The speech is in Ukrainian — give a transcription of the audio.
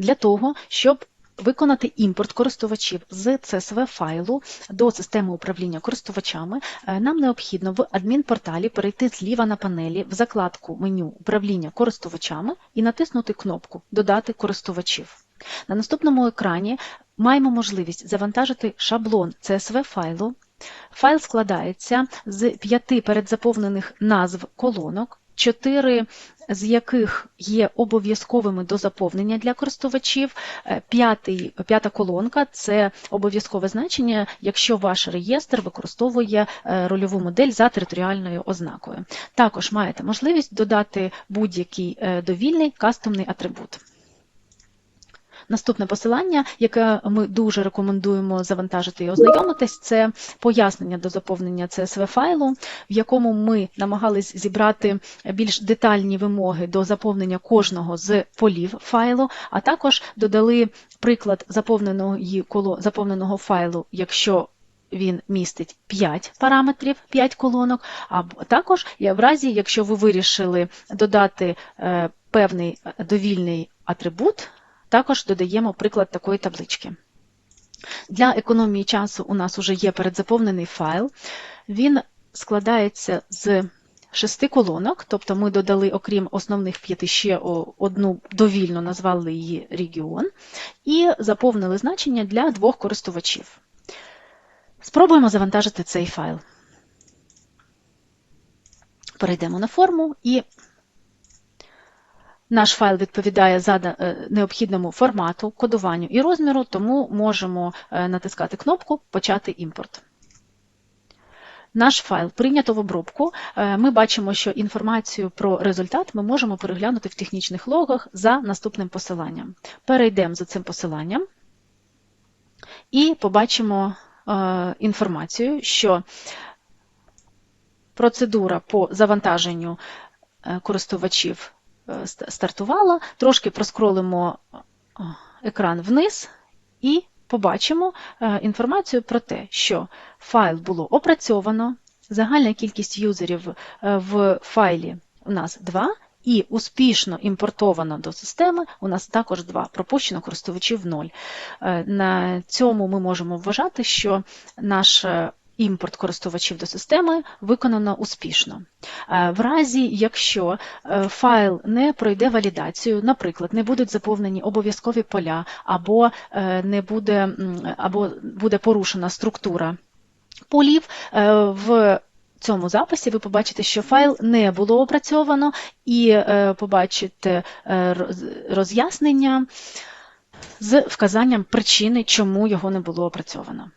Для того, щоб виконати імпорт користувачів з CSV файлу до системи управління користувачами, е, нам необхідно в адмінпорталі перейти зліва на панелі в закладку меню управління користувачами і натиснути кнопку Додати користувачів. На наступному екрані маємо можливість завантажити шаблон CSV файлу. Файл складається з п'яти передзаповнених назв колонок, чотири з яких є обов'язковими до заповнення для користувачів. Е, П'ятий, п'ята колонка це обов'язкове значення, якщо ваш реєстр використовує е, рольову модель за територіальною ознакою. Також маєте можливість додати будь-який е, довільний кастомний атрибут. Наступне посилання, яке ми дуже рекомендуємо завантажити і ознайомитись, це пояснення до заповнення CSV файлу, в якому ми намагались зібрати більш детальні вимоги до заповнення кожного з полів файлу, а також додали приклад заповненого, коло- заповненого файлу, якщо він містить 5 параметрів, 5 колонок, або також в разі, якщо ви вирішили додати е, певний е, довільний атрибут, також додаємо приклад такої таблички. Для економії часу у нас вже є передзаповнений файл. Він складається з шести колонок, тобто ми додали, окрім основних п'яти, ще одну довільно назвали її регіон, і заповнили значення для двох користувачів. Спробуємо завантажити цей файл. Перейдемо на форму і наш файл відповідає зада- е, необхідному формату, кодуванню і розміру, тому можемо е, натискати кнопку Почати імпорт. Наш файл прийнято в обробку. Е, Ми бачимо, що інформацію про результат ми можемо переглянути в технічних логах за наступним посиланням. Перейдемо за цим посиланням і побачимо інформацію, що процедура по завантаженню користувачів ст- стартувала. Трошки проскролимо е, екран вниз і побачимо е, інформацію про те, що файл було опрацьовано, загальна кількість юзерів е, в файлі у нас 2, і успішно імпортовано до системи у нас також 2, пропущено користувачів 0. Е, На цьому ми можемо вважати, що наш е, імпорт користувачів до системи виконано успішно. Е, В разі, якщо е, файл не пройде валідацію, наприклад, не будуть заповнені обов'язкові поля, або е, не буде, або буде порушена структура полів, в цьому записі ви побачите, що файл не було опрацьовано, і побачите роз'яснення з вказанням причини, чому його не було опрацьовано.